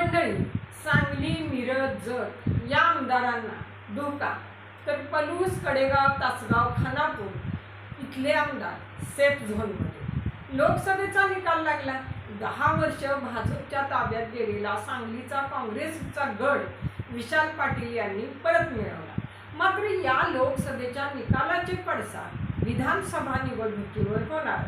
मंडळी सांगली मिरज जत या आमदारांना धोका. तर पलूस कडेगाव तासगाव खानापूर इथले आमदार सेफ झोनमध्ये. लोकसभेचा निकाल लागला. दहा वर्ष भाजपच्या ताब्यात गेलेला सांगलीचा काँग्रेसचा गड विशाल पाटील यांनी परत मिळवला. मात्र या लोकसभेच्या निकालाचे पडसाद विधानसभा निवडणुकीवर होणार.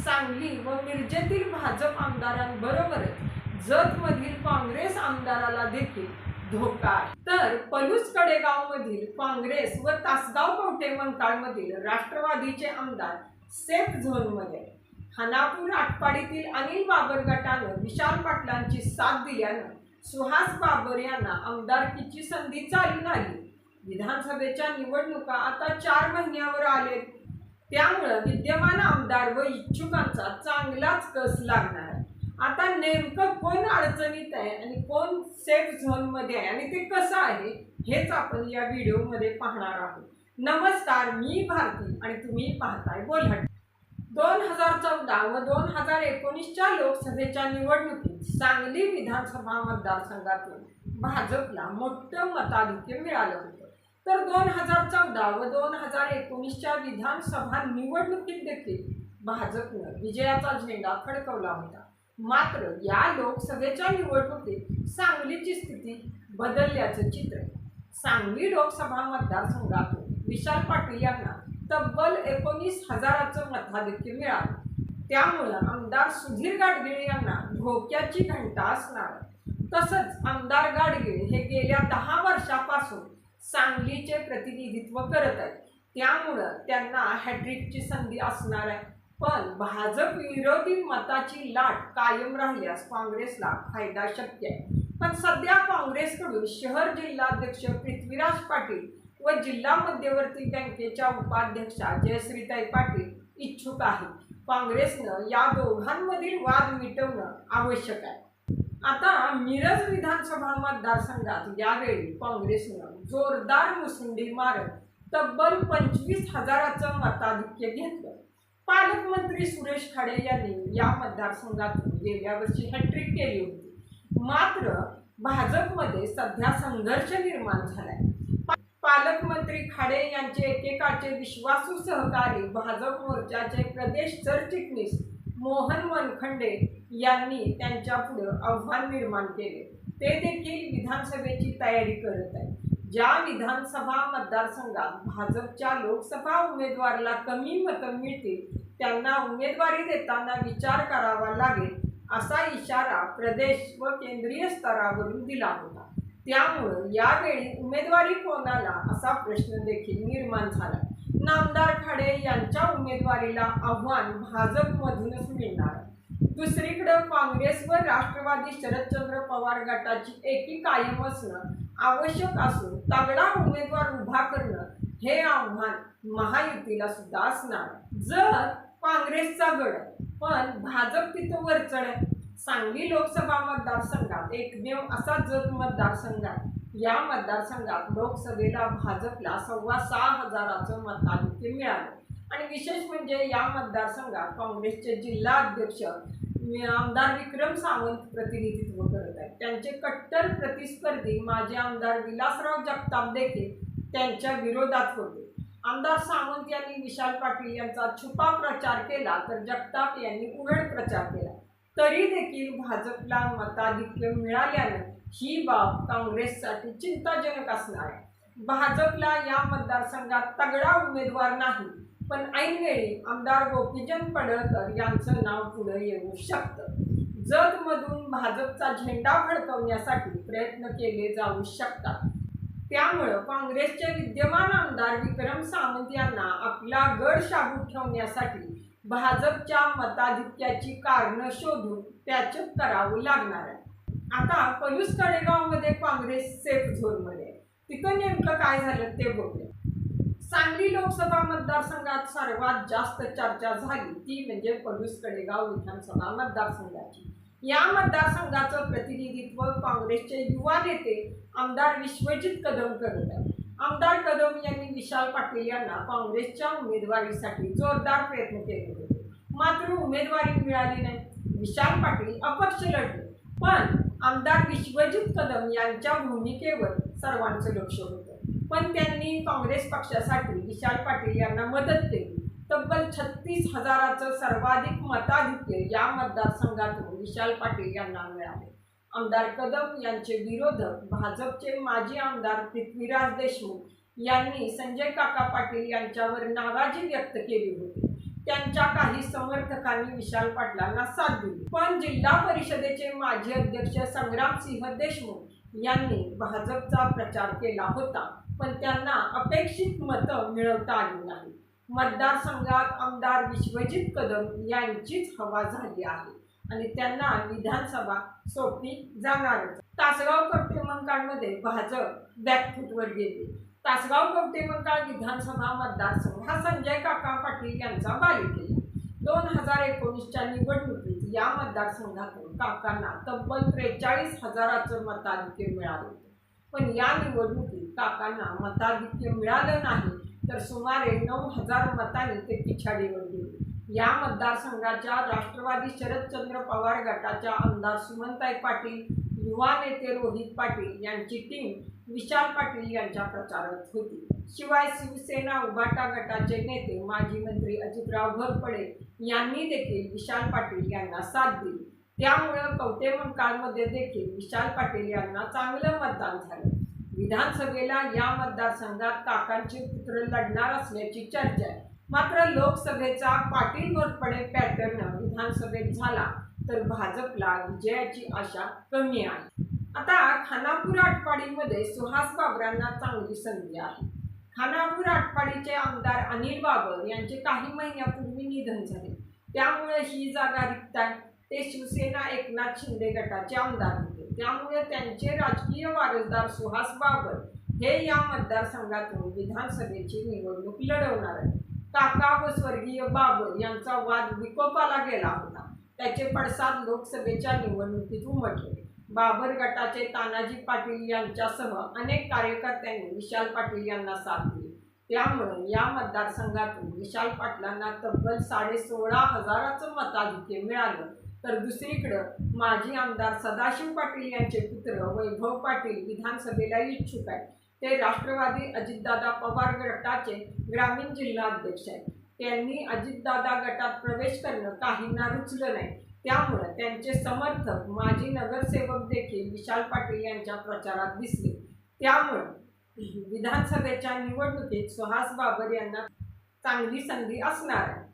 सांगली व मिरजेतील भाजप आमदारांबरोबरच जतमधील काँग्रेस आमदाराला देखील धोका आहे. तर पलूस कडेगावमधील काँग्रेस व तासगाव कवठे मंकाळमधील राष्ट्रवादीचे आमदार सेफ झोनमध्ये खानापूर आटपाडीतील अनिल बाबर गटानं विशाल पाटलांची साथ दिल्यानं सुहास बाबर यांना आमदारकीची संधी चालू नाही. विधानसभेच्या निवडणुका आता चार महिन्यावर आले त्यामुळं विद्यमान आमदार व इच्छुकांचा चांगलाच कस लागणार? आता नेमकं कोण अडचणीत आहे आणि कोण सेफ झोनमध्ये आहे आणि ते कसं आहे हेच आपण या व्हिडिओमध्ये पाहणार आहोत. नमस्कार मी भारती आणि तुम्ही पाहताय बोलहट. दोन हजार चौदा व दोन हजार एकोणीसच्या लोकसभेच्या निवडणुकीत सांगली विधानसभा मतदारसंघातून भाजपला मोठं मताधिक्य मिळालं होतं. तर दोन हजार चौदा व दोन हजार एकोणीसच्या विधानसभा निवडणुकीत देखील भाजपनं विजयाचा झेंडा फडकवला होता. मात्र या लोकसभेच्या निवडणुकीत सांगलीची स्थिती बदलल्याचं चित्र सांगली लोकसभा मतदारसंघातून विशाल पाटील यांना तब्बल एकोणीस हजाराचं मताधिक्य मिळालं. त्यामुळं आमदार सुधीर गाडगिळ यांना धोक्याची घंटा असणार. तसंच आमदार गाडगीळ हे गेल्या दहा वर्षापासून सांगलीचे प्रतिनिधित्व करत आहेत. त्यामुळं त्यांना हॅट्रिकची संधी असणार आहे. पण भाजप विरोधी मताची लाट कायम राहिल्यास काँग्रेसला फायदा शक्य आहे. पण सध्या काँग्रेसकडून शहर जिल्हाध्यक्ष पृथ्वीराज पाटील व जिल्हा मध्यवर्ती बँकेच्या उपाध्यक्षा जयश्रीताई पाटील इच्छुक आहेत. काँग्रेसनं या दोघांमधील वाद मिटवणं आवश्यक आहे. आता मिरज विधानसभा मतदारसंघात यावेळी काँग्रेसनं जोरदार मुसंडी मारत तब्बल पंचवीस हजाराचं मताधिक्य घेतलं. पालकमंत्री सुरेश खाडे यांनी या मतदारसंघातून गेल्या वर्षी हॅट्रिक केली होती. मात्र भाजपमध्ये सध्या संघर्ष निर्माण झालाय. पालकमंत्री खाडे यांचे एकेकाचे विश्वासू सहकारी भाजप मोर्चाचे प्रदेश सरचिटणीस मोहन मनखंडे यांनी त्यांच्या पुढं आव्हान निर्माण केले. ते देखील विधानसभेची तयारी करत आहेत. ज्या विधानसभा मतदारसंघात भाजपच्या लोकसभा उमेदवाराला कमी मतं मिळतील त्यांना उमेदवारी देताना विचार करावा लागेल असा इशारा प्रदेश व केंद्रीय स्तरावरून दिला होता. त्यामुळं यावेळी उमेदवारी कोणाला असा प्रश्न देखील निर्माण झाला. नामदार खाडे यांच्या उमेदवारीला आव्हान भाजपमधूनच मिळणार. दुसरीकडे दुसरीकडं काँग्रेस व राष्ट्रवादी शरदचंद्र पवार गटाची एकी कायम असणं आवश्यक असून तगडा उमेदवार उभा करणं हे आव्हान महायुतीला सुद्धा असणार. जर काँग्रेसचा गड पण भाजप तिथं वरचण आहे. सांगली लोकसभा मतदारसंघात एकमेव असा जत मतदारसंघ आहे या मतदारसंघात लोकसभेला भाजपला सव्वा सहा हजाराचं मताधिक्य मिळालं. आणि विशेष म्हणजे या मतदारसंघात काँग्रेसचे जिल्हा अध्यक्ष आमदार विक्रम सावंत प्रतिनिधित्व करत आहेत. त्यांचे कट्टर प्रतिस्पर्धी माजी आमदार विलासराव जगताप देखील त्यांच्या विरोधात होते. आमदार सावंत यांनी विशाल पाटील यांचा छुपा प्रचार केला तर जगताप यांनी उघड प्रचार केला. तरी देखील भाजपला मताधिक्य मिळाल्यानं ही बाब काँग्रेससाठी चिंताजनक असणार आहे. भाजपला या मतदारसंघात तगडा उमेदवार नाही पण ऐनवेळी आमदार गोपीचंद पडळकर यांचं नाव पुढे येऊ शकतं. जगमधून भाजपचा झेंडा फडकवण्यासाठी प्रयत्न केले जाऊ शकतात. त्यामुळं काँग्रेसचे विद्यमान आमदार विक्रम सावंत यांना आपला गड शाबूत ठेवण्यासाठी भाजपच्या मताधिक्याची कारणं शोधून त्याचं करावं लागणार आहे. आता पलूस कडेगावमध्ये काँग्रेस सेफ झोनमध्ये तिथं नेमकं काय झालं ते बघूया. सांगली लोकसभा मतदारसंघात सर्वात जास्त चर्चा झाली ती म्हणजे पलूस कडेगाव विधानसभा मतदारसंघाची. या मतदारसंघाचं प्रतिनिधित्व काँग्रेसचे युवा नेते आमदार विश्वजित कदम करत आहेत. आमदार कदम यांनी विशाल पाटील यांना काँग्रेसच्या उमेदवारीसाठी जोरदार प्रयत्न केले होते. मात्र उमेदवारी मिळाली नाही. विशाल पाटील अपक्ष लढले. पण आमदार विश्वजित कदम यांच्या भूमिकेवर सर्वांचं लक्ष होतं. पण त्यांनी काँग्रेस पक्षासाठी विशाल पाटील यांना मदत केली. तब्बल छत्तीस हजाराचं सर्वाधिक मताधिक्य या मतदारसंघातून विशाल पाटील यांना मिळाले. आमदार कदम यांचे विरोधक भाजपचे माजी आमदार पृथ्वीराज देशमुख यांनी संजय काका पाटील यांच्यावर नाराजी व्यक्त केली होती. त्यांच्या काही समर्थकांनी विशाल पाटलांना साथ दिली. पण जिल्हा परिषदेचे माजी अध्यक्ष संग्रामसिंह देशमुख यांनी भाजपचा प्रचार केला होता. पण त्यांना अपेक्षित मतं मिळवता आली नाही मतदारसंघात आमदार विश्वजित कदम यांचीच हवा झाली आहे आणि त्यांना विधानसभा सोपी जाणारच तासगाव कवठे मंकाळमध्ये भाजप बॅकफूटवर गेली. तासगाव कवठे विधानसभा मतदारसंघ हा संजय काका पाटील यांचा बालेकिल्ला दोन हजार एकोणीसच्या निवडणुकीत या मतदारसंघातून काकांना तब्बल त्रेचाळीस हजाराचं मताधिक्य मिळालं होतं. पण या निवडणुकीत काकांना मताधिक्य मिळालं नाही तर सुमारे नऊ हजार मतांनी ते पिछाडीवर गेले. या मतदारसंघाच्या राष्ट्रवादी शरदचंद्र पवार गटाच्या आमदार सुमनताई पाटील युवा नेते रोहित पाटील यांची टीम विशाल पाटील यांच्या प्रचारात होती. शिवाय शिवसेना उभाटा गटाचे नेते माजी मंत्री अजितराव घोरपडे यांनी देखील विशाल पाटील यांना साथ दिली. त्यामुळं कवटे मंकाळमध्ये देखील विशाल पाटील यांना चांगलं मतदान झालं. विधानसभेला या मतदारसंघात काकांचे पुत्र लढणार असल्याची चर्चा आहे. मात्र लोकसभेचा पाटील घोरपडे पॅटर्न विधानसभेत झाला तर भाजपला विजयाची आशा कमी आहे. आता खानापूर आटपाडीमध्ये सुहास बाबरांना चांगली संधी आहे. खानापूर आटपाडीचे आमदार अनिल बाबर यांचे काही महिन्यापूर्वी निधन झाले. त्यामुळे ही जागा रिक्त आहे. ते शिवसेना एकनाथ शिंदे गटाचे आमदार होते. त्यामुळे त्यांचे राजकीय वारसदार सुहास बाबर हे या मतदारसंघातून विधानसभेची निवडणूक लढवणार आहेत. काका व स्वर्गीय बाबर यांचा वाद विकोपाला गेला होता. त्याचे पडसाद लोकसभेच्या निवडणुकीत उमटले. बाबर गटाचे तानाजी पाटील यांच्यासह अनेक कार्यकर्त्यांनी विशाल पाटील यांना साथ दिली. त्यामुळे या मतदारसंघातून विशाल पाटलांना तब्बल साडे सोळा हजाराचं मताधिक्य मिळालं. तर दुसरीकडं माजी आमदार सदाशिव पाटील यांचे पुत्र वैभव पाटील विधानसभेला इच्छुक आहेत. ते राष्ट्रवादी अजितदादा पवार गटाचे ग्रामीण जिल्हाध्यक्ष आहेत. त्यांनी अजितदादा गटात प्रवेश करणं काहींना रुचलं नाही. त्यामुळे त्यांचे समर्थक माजी नगरसेवक देखील विशाल पाटील यांच्या प्रचारात दिसले. त्यामुळे विधानसभेच्या निवडणुकीत सुहास बाबर यांना चांगली संधी असणार आहे.